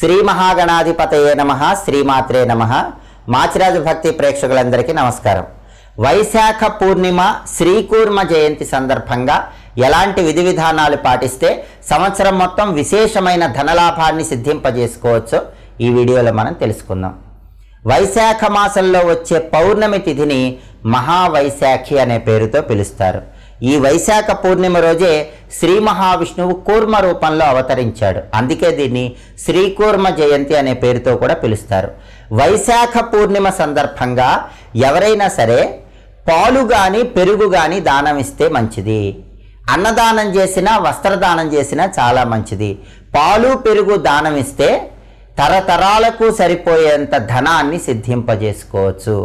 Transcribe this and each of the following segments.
శ్రీ మహాగణాధిపతయే నమ శ్రీమాత్రే నమ. మాచిరాజు భక్తి ప్రేక్షకులందరికీ నమస్కారం. వైశాఖ పూర్ణిమ శ్రీకూర్మ జయంతి సందర్భంగా ఎలాంటి విధి విధానాలు పాటిస్తే సంవత్సరం మొత్తం విశేషమైన ధనలాభాన్ని సిద్ధింపజేసుకోవచ్చో? ఈ వీడియోలో మనం తెలుసుకుందాం. వైశాఖ మాసంలో వచ్చే పౌర్ణమి తిథిని మహావైశాఖి అనే పేరుతో పిలుస్తారు. ఈ వైశాఖ పూర్ణిమ రోజే శ్రీ మహావిష్ణువు కూర్మ రూపంలో అవతరించాడు. అందుకే దీన్ని శ్రీకూర్మ జయంతి అనే పేరుతో కూడా పిలుస్తారు. వైశాఖ పూర్ణిమ సందర్భంగా ఎవరైనా సరే పాలు కానీ పెరుగు కానీ దానం ఇస్తే మంచిది. అన్నదానం చేసినా వస్త్రదానం చేసినా చాలా మంచిది. పాలు పెరుగు దానం ఇస్తే తరతరాలకు సరిపోయేంత ధనాన్ని సిద్ధింపజేసుకోవచ్చు.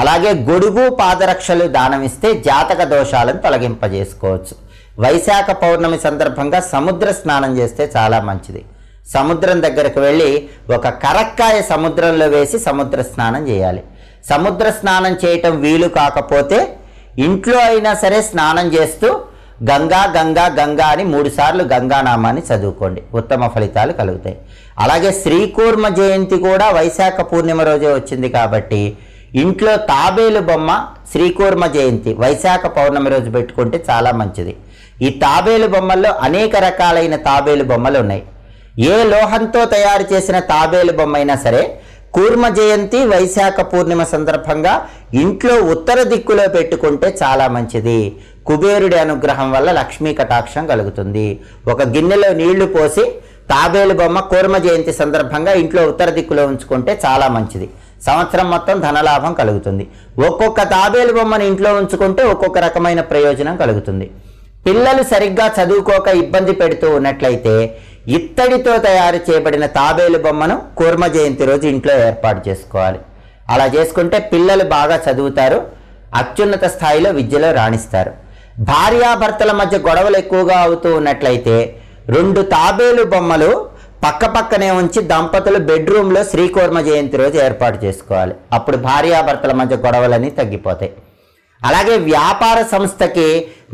అలాగే గొడుగు పాదరక్షలు దానమిస్తే జాతక దోషాలను తొలగింపజేసుకోవచ్చు. వైశాఖ పౌర్ణమి సందర్భంగా సముద్ర స్నానం చేస్తే చాలా మంచిది. సముద్రం దగ్గరకు వెళ్ళి ఒక కరక్కాయ సముద్రంలో వేసి సముద్ర స్నానం చేయాలి. సముద్ర స్నానం చేయటం వీలు కాకపోతే ఇంట్లో అయినా సరే స్నానం చేస్తూ గంగా గంగా గంగా అని మూడుసార్లు గంగానామాన్ని చదువుకోండి. ఉత్తమ ఫలితాలు కలుగుతాయి. అలాగే శ్రీకూర్మ జయంతి కూడా వైశాఖ పూర్ణిమ రోజే వచ్చింది కాబట్టి ఇంట్లో తాబేలు బొమ్మ శ్రీకూర్మ జయంతి వైశాఖ పౌర్ణమి రోజు పెట్టుకుంటే చాలా మంచిది. ఈ తాబేలు బొమ్మల్లో అనేక రకాలైన తాబేలు బొమ్మలు ఉన్నాయి. ఏ లోహంతో తయారు చేసిన తాబేలు బొమ్మ అయినా సరే కూర్మ జయంతి వైశాఖ పూర్ణిమ సందర్భంగా ఇంట్లో ఉత్తర దిక్కులో పెట్టుకుంటే చాలా మంచిది. కుబేరుడి అనుగ్రహం వల్ల లక్ష్మీ కటాక్షం కలుగుతుంది. ఒక గిన్నెలో నీళ్ళు పోసి తాబేలు బొమ్మ కూర్మ జయంతి సందర్భంగా ఇంట్లో ఉత్తర దిక్కులో ఉంచుకుంటే చాలా మంచిది. సంవత్సరం మొత్తం ధనలాభం కలుగుతుంది. ఒక్కొక్క తాబేలు బొమ్మను ఇంట్లో ఉంచుకుంటే ఒక్కొక్క రకమైన ప్రయోజనం కలుగుతుంది. పిల్లలు సరిగ్గా చదువుకోక ఇబ్బంది పెడుతూ ఉన్నట్లయితే ఇత్తడితో తయారు చేయబడిన తాబేలు బొమ్మను కూర్మ జయంతి రోజు ఇంట్లో ఏర్పాటు చేసుకోవాలి. అలా చేసుకుంటే పిల్లలు బాగా చదువుతారు అత్యున్నత స్థాయిలో విద్యలో రాణిస్తారు. భార్యాభర్తల మధ్య గొడవలు ఎక్కువగా అవుతూ ఉన్నట్లయితే రెండు తాబేలు బొమ్మలు పక్క పక్కనే ఉంచి దంపతులు బెడ్రూమ్లో శ్రీకూర్మ జయంతి రోజు ఏర్పాటు చేసుకోవాలి. అప్పుడు భార్యాభర్తల మధ్య గొడవలన్నీ తగ్గిపోతాయి. అలాగే వ్యాపార సంస్థకి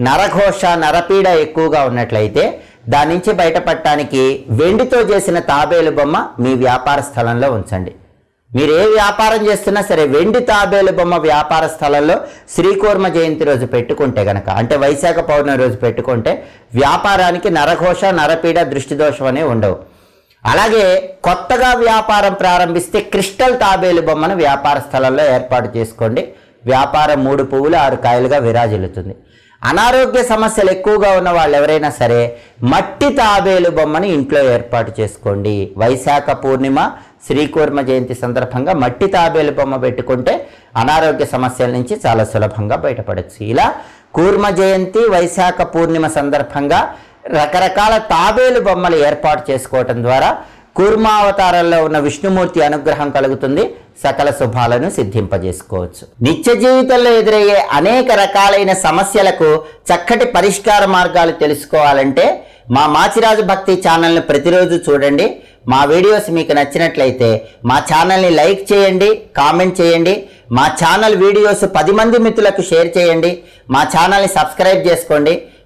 నరఘోష నరపీడ ఎక్కువగా ఉన్నట్లయితే దాని నుంచి బయటపడటానికి వెండితో చేసిన తాబేలు బొమ్మ మీ వ్యాపార స్థలంలో ఉంచండి. మీరు ఏ వ్యాపారం చేస్తున్నా సరే వెండి తాబేలు బొమ్మ వ్యాపార స్థలంలో శ్రీకూర్మ జయంతి రోజు పెట్టుకుంటే గనక అంటే వైశాఖ పౌర్ణమి రోజు పెట్టుకుంటే వ్యాపారానికి నరఘోష నరపీడ దృష్టి దోషం అనేవి ఉండవు. అలాగే కొత్తగా వ్యాపారం ప్రారంభిస్తే క్రిస్టల్ తాబేలు బొమ్మను వ్యాపార స్థలంలో ఏర్పాటు చేసుకోండి. వ్యాపారం మూడు పువ్వులు ఆరు కాయలుగా విరాజిల్లుతుంది. అనారోగ్య సమస్యలు ఎక్కువగా ఉన్న వాళ్ళు ఎవరైనా సరే మట్టి తాబేలు బొమ్మను ఇంట్లో ఏర్పాటు చేసుకోండి. వైశాఖ పూర్ణిమ శ్రీకూర్మ జయంతి సందర్భంగా మట్టి తాబేలు బొమ్మ పెట్టుకుంటే అనారోగ్య సమస్యల నుంచి చాలా సులభంగా బయటపడచ్చు. ఇలా కూర్మ జయంతి వైశాఖ పూర్ణిమ సందర్భంగా రకరకాల తాబేలు బొమ్మలు ఏర్పాటు చేసుకోవటం ద్వారా కూర్మావతారంలో ఉన్న విష్ణుమూర్తి అనుగ్రహం కలుగుతుంది. సకల శుభాలను సిద్ధింపజేసుకోవచ్చు. నిత్య జీవితంలో ఎదురయ్యే అనేక రకాలైన సమస్యలకు చక్కటి పరిష్కార మార్గాలు తెలుసుకోవాలంటే మా మాచిరాజు భక్తి ఛానల్ని ప్రతిరోజు చూడండి. మా వీడియోస్ మీకు నచ్చినట్లయితే మా ఛానల్ని లైక్ చేయండి కామెంట్ చేయండి. మా ఛానల్ వీడియోస్ పది మంది మిత్రులకు షేర్ చేయండి. మా ఛానల్ని సబ్స్క్రైబ్ చేసుకోండి.